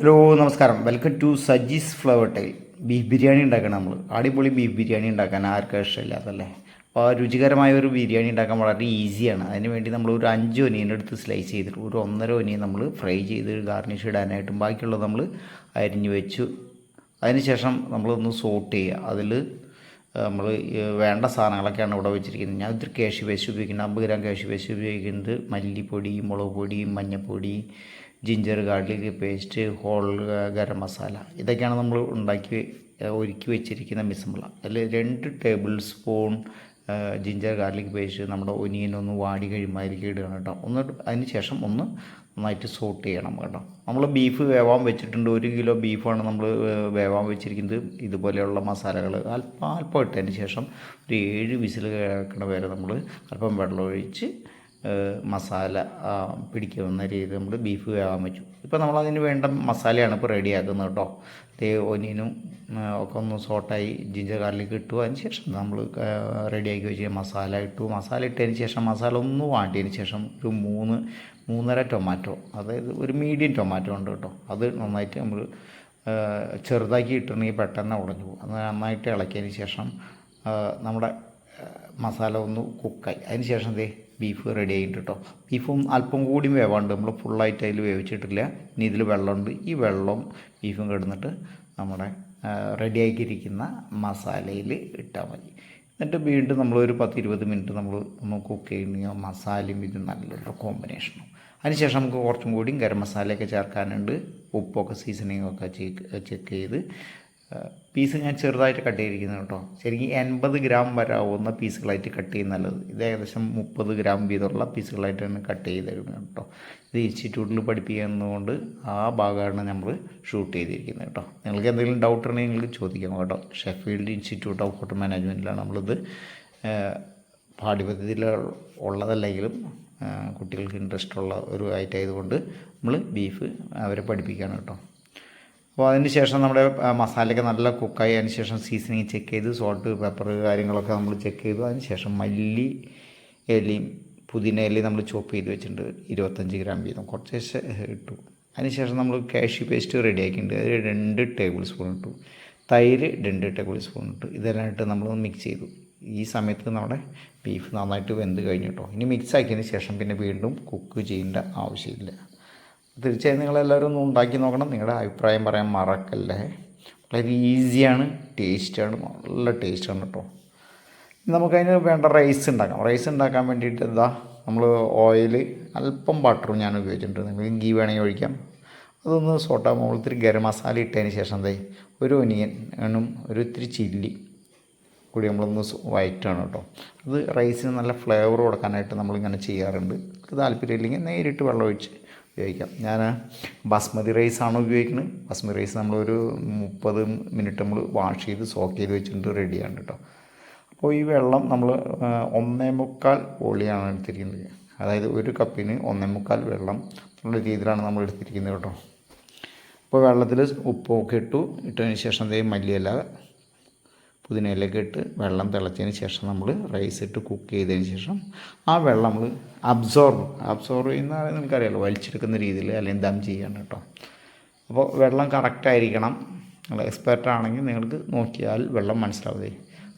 Hello നമസ്കാരം. Welcome to Saji's flower tile beef biryani ഉണ്ടാക്കണം നമ്മൾ അടിപൊളി ബീഫ് ബിരിയാണി ഉണ്ടാക്കാൻ ആർക്കും ഇഷ്ടമില്ലാത്തല്ലേ അപ്പോൾ രുചികരമായ ഒരു ബിരിയാണി ഉണ്ടാക്കാൻ വളരെ ഈസിയാണ് അതിന് വേണ്ടി നമ്മൾ ഒരു അഞ്ച് ഒനിയന്റെ എടുത്ത് സ്ലൈസ് ചെയ്തിട്ട് ഒരു ഒന്നര ഒനിയൻ നമ്മൾ ഫ്രൈ ചെയ്ത് ഗാർണിഷ് ഇടാനായിട്ടും ബാക്കിയുള്ളത് നമ്മൾ അരിഞ്ഞു വെച്ചു. അതിനുശേഷം നമ്മളൊന്ന് സോട്ട് ചെയ്യുക. അതിൽ നമ്മൾ വേണ്ട സാധനങ്ങളൊക്കെയാണ് ഇവിടെ വെച്ചിരിക്കുന്നത്. ഞാൻ ഇത്തിരി കാശ് പേസ്റ്റ് ഉപയോഗിക്കുന്നത് അമ്പത് ഗ്രാം കാശ് പേസ്റ്റ് ഉപയോഗിക്കുന്നത് മല്ലിപ്പൊടി മുളക് പൊടി മഞ്ഞൾപ്പൊടി ginger garlic paste whole garam masala ഇതൊക്കെയാണ് നമ്മൾ ഉണ്ടാക്കി ഒരുക്കി വെച്ചിരിക്കുന്ന മിസമ്പള അതിൽ രണ്ട് tablespoon ginger garlic paste നമ്മുടെ ഒനിയനൊന്ന് വാടി കഴിയുമായിരിക്കും ഇടുകയാണ് കേട്ടോ. ഒന്ന് അതിന് ശേഷം ഒന്ന് നന്നായിട്ട് സോട്ട് ചെയ്യണം കേട്ടോ. നമ്മൾ ബീഫ് വേവാൻ വെച്ചിട്ടുണ്ട്. ഒരു കിലോ ബീഫാണ് നമ്മൾ വേവാൻ വെച്ചിരിക്കുന്നത്. ഇതുപോലെയുള്ള മസാലകൾ അല്പം അല്പം ഇട്ടതിന് ശേഷം ഒരു ഏഴ് വിസിൽ കേൾക്കണ വരെ നമ്മൾ അല്പം വെള്ളം ഒഴിച്ച് മസാല പിടിക്കുന്ന രീതി നമ്മൾ ബീഫ് വേവാൻ വെച്ചു. ഇപ്പോൾ നമ്മൾ അതിന് വേണ്ട മസാലയാണ് ഇപ്പോൾ റെഡിയാക്കുന്നത് കേട്ടോ തേ ഒനിയനും ഒക്കെ ഒന്ന് സോട്ടായി ജിഞ്ചർ ഗാർലിക് ഇട്ടു. അതിന് ശേഷം നമ്മൾ റെഡിയാക്കി വെച്ച് മസാല ഇട്ടു. മസാല ഇട്ടതിന് ശേഷം മസാല ഒന്ന് വാട്ടിയതിന് ശേഷം ഒരു മൂന്ന് മൂന്നര ടൊമാറ്റോ അതായത് ഒരു മീഡിയം ടൊമാറ്റോ ഉണ്ട് കേട്ടോ അത് നന്നായിട്ട് നമ്മൾ ചെറുതാക്കി ഇട്ടിട്ടുണ്ടെങ്കിൽ പെട്ടെന്ന് ഉടഞ്ഞു പോകും. അത് നന്നായിട്ട് ഇളക്കിയതിന് ശേഷം നമ്മുടെ മസാല ഒന്ന് കുക്കായി അതിന് ശേഷം ദേ ബീഫ് റെഡി ആയിട്ട് കേട്ടോ ബീഫും അല്പം കൂടി വേവാണ്ട്. നമ്മൾ ഫുള്ളായിട്ട് അതിൽ വേവിച്ചിട്ടില്ല. ഇനി ഇതിൽ വെള്ളമുണ്ട്. ഈ വെള്ളം ബീഫും കിടന്നിട്ട് നമ്മുടെ റെഡിയാക്കിയിരിക്കുന്ന മസാലയിൽ ഇട്ടാൽ മതി. എന്നിട്ട് വീണ്ടും നമ്മൾ ഒരു പത്ത് ഇരുപത് മിനിറ്റ് നമ്മൾ ഒന്ന് കുക്ക് ചെയ്യുകയും മസാലയും ഇത് നല്ലൊരു കോമ്പിനേഷനും അതിനുശേഷം നമുക്ക് കുറച്ചും കൂടിയും ഗരം മസാലയൊക്കെ ചേർക്കാനുണ്ട്. ഉപ്പൊക്കെ സീസണിങ്ങൊക്കെ ചെക്ക് ചെക്ക് ചെയ്ത് പീസ് ഞാൻ ചെറുതായിട്ട് കട്ട് ചെയ്തിരിക്കുന്നത് കേട്ടോ. ശരിക്കും എൺപത് ഗ്രാം വരാവുന്ന പീസുകളായിട്ട് കട്ട് ചെയ്യുന്ന നല്ലത്. ഇത് ഏകദേശം മുപ്പത് ഗ്രാം വീതമുള്ള പീസുകളായിട്ടാണ് കട്ട് ചെയ്തിരിക്കുന്നത് കേട്ടോ. ഇത് ഇൻസ്റ്റിറ്റ്യൂട്ടിൽ പഠിപ്പിക്കുന്നതുകൊണ്ട് ആ ഭാഗമാണ് നമ്മൾ ഷൂട്ട് ചെയ്തിരിക്കുന്നത് കേട്ടോ. നിങ്ങൾക്ക് എന്തെങ്കിലും ഡൗട്ട് ഉണ്ടെങ്കിൽ നിങ്ങൾക്ക് ചോദിക്കാം കേട്ടോ. ഷെഫീൽഡ് ഇൻസ്റ്റിറ്റ്യൂട്ട് ഓഫ് ഹോട്ടൽ മാനേജ്മെന്റിലാണ് നമ്മളിത് പാഠ്യപദ്ധതിയിൽ ഉള്ളതല്ലെങ്കിലും കുട്ടികൾക്ക് ഇൻട്രസ്റ്റ് ഉള്ള ഒരു ഐറ്റം ആയതുകൊണ്ട് നമ്മൾ ബീഫ് അവരെ പഠിപ്പിക്കുകയാണ് കേട്ടോ. അപ്പോൾ അതിന് ശേഷം നമ്മുടെ മസാലയൊക്കെ നല്ല കുക്കായി അതിന് ശേഷം സീസണിങ് ചെക്ക് ചെയ്ത് സോൾട്ട് പെപ്പർ കാര്യങ്ങളൊക്കെ നമ്മൾ ചെക്ക് ചെയ്തു. അതിന് ശേഷം മല്ലി എലിയും പുതിന എലിയും നമ്മൾ ചോപ്പ് ചെയ്ത് വെച്ചിട്ടുണ്ട്. ഇരുപത്തഞ്ച് ഗ്രാം വീതം. കുറച്ച് ഇട്ടു. ഇട്ടു അതിനുശേഷം നമ്മൾ കാഷ്യൂ പേസ്റ്റ് റെഡിയാക്കിയിട്ടുണ്ട് അതിൽ രണ്ട് ടേബിൾ സ്പൂൺ ഇട്ടു. തൈര് രണ്ട് ടേബിൾ സ്പൂൺ ഇട്ടു. ഇതെല്ലാം ഇട്ട് നമ്മൾ മിക്സ് ചെയ്തു. ഈ സമയത്ത് നമ്മുടെ ബീഫ് നന്നായിട്ട് വെന്ത് കഴിഞ്ഞു കേട്ടോ ഇനി മിക്സ് ആക്കിയതിന് ശേഷം പിന്നെ വീണ്ടും കുക്ക് ചെയ്യേണ്ട ആവശ്യമില്ല. തീർച്ചയായും നിങ്ങളെല്ലാവരും ഒന്ന് ഉണ്ടാക്കി നോക്കണം. നിങ്ങളുടെ അഭിപ്രായം പറയാൻ മറക്കല്ലേ. വളരെ ഈസിയാണ് ടേസ്റ്റാണ് നല്ല ടേസ്റ്റാണ് കേട്ടോ. നമുക്കതിന് വേണ്ട റൈസ് ഉണ്ടാക്കാം. റൈസ് ഉണ്ടാക്കാൻ വേണ്ടിയിട്ട് എന്താ നമ്മൾ ഓയിൽ അല്പം ബട്ടറും ഞാൻ ഉപയോഗിച്ചിട്ടുണ്ട്. നിങ്ങൾക്ക് ഗീ വേണമെങ്കിൽ ഒഴിക്കാം. അതൊന്ന് സോട്ടാകുമ്പോൾ ഇത്തിരി ഗരം മസാല ഇട്ടതിന് ശേഷം എന്തായി ഒരു എണ്ണും ഒരു ഇത്തിരി ചില്ലി കൂടി നമ്മളൊന്ന് വയറ്റാണ് കേട്ടോ. അത് റൈസിന് നല്ല ഫ്ലേവർ കൊടുക്കാനായിട്ട് നമ്മളിങ്ങനെ ചെയ്യാറുണ്ട്. താല്പര്യമില്ലെങ്കിൽ നേരിട്ട് വെള്ളം ഒഴിച്ച് ഉപയോഗിക്കാം. ഞാൻ ബസ്മതി റൈസ് റൈസാണ് ഉപയോഗിക്കുന്നത് ബസ്മതി റൈസ് നമ്മളൊരു മുപ്പത് മിനിറ്റ് നമ്മൾ വാഷ് ചെയ്ത് സോക്ക് ചെയ്ത് വെച്ചിട്ട് റെഡിയാണ് കേട്ടോ അപ്പോൾ ഈ വെള്ളം നമ്മൾ ഒന്നേ മുക്കാൽ ഓളിയാണ് എടുത്തിരിക്കുന്നത്. അതായത് ഒരു കപ്പിന് ഒന്നേ മുക്കാൽ വെള്ളം എന്നുള്ള രീതിയിലാണ് നമ്മൾ എടുത്തിരിക്കുന്നത് കേട്ടോ അപ്പോൾ വെള്ളത്തിൽ ഉപ്പൊക്കെ ഇട്ടു ഇട്ടതിന് ശേഷം ദേ മല്ലിയില പുതിനയിലൊക്കെ ഇട്ട് വെള്ളം തിളച്ചതിന് ശേഷം നമ്മൾ റൈസ് ഇട്ട് കുക്ക് ചെയ്തതിന് ശേഷം ആ വെള്ളം നമ്മൾ അബ്സോർബ് അബ്സോർബ് ചെയ്യുന്ന നിങ്ങൾക്കറിയാലോ വലിച്ചെടുക്കുന്ന രീതിയിൽ അല്ലെങ്കിൽ ദം ചെയ്യണം കേട്ടോ. അപ്പോൾ വെള്ളം കറക്റ്റായിരിക്കണം നിങ്ങൾ എക്സ്പെർട്ട് ആണെങ്കിൽ നിങ്ങൾക്ക് നോക്കിയാൽ വെള്ളം മനസ്സിലാവതേ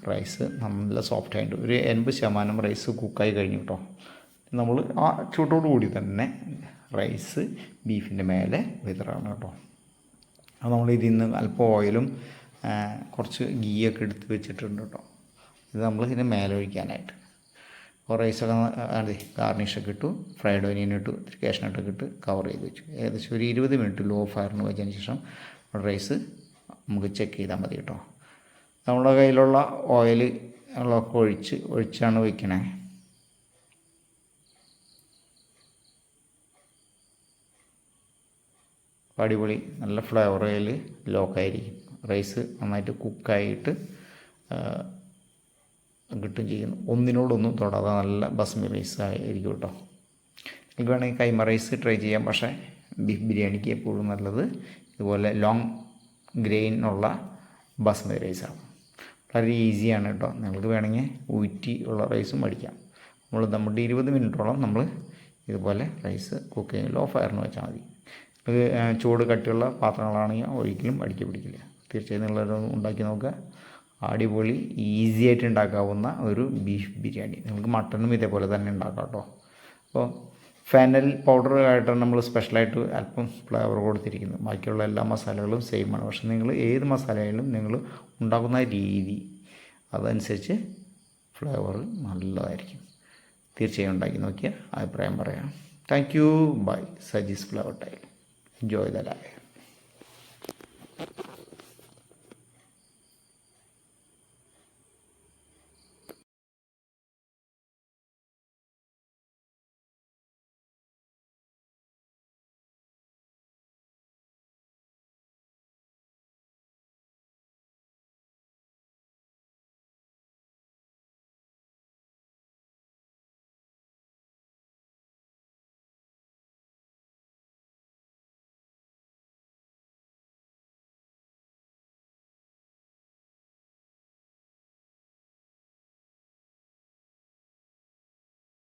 റൈസ് നല്ല സോഫ്റ്റ് ആയിട്ട് ഒരു എൺപത് ശതമാനം റൈസ് കുക്കായി കഴിഞ്ഞു കേട്ടോ. നമ്മൾ ആ ചൂട്ടോട് കൂടി തന്നെ റൈസ് ബീഫിന്റെ മേലെ വിതറാണ് കേട്ടോ. അത് നമ്മൾ ഇതിൽ നിന്ന് അല്പം ഓയിലും കുറച്ച് ഗീയൊക്കെ എടുത്ത് വെച്ചിട്ടുണ്ട് കേട്ടോ. ഇത് നമ്മൾ ഇതിന് മേലൊഴിക്കാനായിട്ട് അപ്പോൾ റൈസൊക്കെ അതെ ഗാർണിഷൊക്കെ ഇട്ടു ഫ്രൈഡ് ഓനിയൻ ഇട്ടു ഇത്തിരി ഇട്ട് കവർ ചെയ്ത് വെച്ചു. ഏകദേശം ഒരു ഇരുപത് മിനിറ്റ് ലോ ഫയറിന് വെച്ചതിന് ശേഷം റൈസ് നമുക്ക് ചെക്ക് ചെയ്താൽ മതി കേട്ടോ. നമ്മുടെ കയ്യിലുള്ള ഓയിൽ ഒക്കെ ഒഴിച്ച് ഒഴിച്ചാണ് വയ്ക്കണേ അടിപൊളി നല്ല ഫ്ലേവർ അതിൽ ലോക്കായിരിക്കും റൈസ് നന്നായിട്ട് കുക്കായിട്ട് കിട്ടും ചെയ്യുന്നു. ഒന്നിനോടൊന്നും തൊടാതെ നല്ല ബസ്മി റൈസ് ആയിരിക്കും കേട്ടോ. എനിക്ക് വേണമെങ്കിൽ കൈമ റൈസ് ട്രൈ ചെയ്യാം. പക്ഷേ ബീഫ് ബിരിയാണിക്ക് എപ്പോഴും നല്ലത് ഇതുപോലെ ലോങ് ഗ്രെയിനുള്ള ബസ്മതി റൈസാണ് വളരെ ഈസിയാണ് കേട്ടോ. നിങ്ങൾക്ക് വേണമെങ്കിൽ ഊറ്റി ഉള്ള റൈസും മേടിക്കാം. നമ്മൾ നമ്മുടെ ഇരുപത് മിനിറ്റോളം നമ്മൾ ഇതുപോലെ റൈസ് കുക്ക് ചെയ്യുമ്പോൾ ലോ ഫയറിന് വെച്ചാൽ മതി. ചൂട് കട്ടിയുള്ള പാത്രങ്ങളാണെങ്കിൽ ഒരിക്കലും അടിക്കി പിടിക്കില്ല. തീർച്ചയായും നിങ്ങളൊരു ഉണ്ടാക്കി നോക്കുക. അടിപൊളി ഈസി ആയിട്ട് ഉണ്ടാക്കാവുന്ന ഒരു ബീഫ് ബിരിയാണി. നിങ്ങൾക്ക് മട്ടനും ഇതേപോലെ തന്നെ ഉണ്ടാക്കാം കേട്ടോ. അപ്പോൾ ഫാനൽ പൗഡർ ആയിട്ടാണ് നമ്മൾ സ്പെഷ്യലായിട്ട് അല്പം ഫ്ലേവർ കൊടുത്തിരിക്കുന്നത്. ബാക്കിയുള്ള എല്ലാ മസാലകളും സെയിം ആണ്. പക്ഷേ നിങ്ങൾ ഏത് മസാലയായാലും നിങ്ങൾ ഉണ്ടാക്കുന്ന രീതി അതനുസരിച്ച് ഫ്ലേവർ നല്ലതായിരിക്കും. തീർച്ചയായും ഉണ്ടാക്കി നോക്കിയാൽ അഭിപ്രായം പറയാം. Thank you bye Sajee's flower tile enjoy the life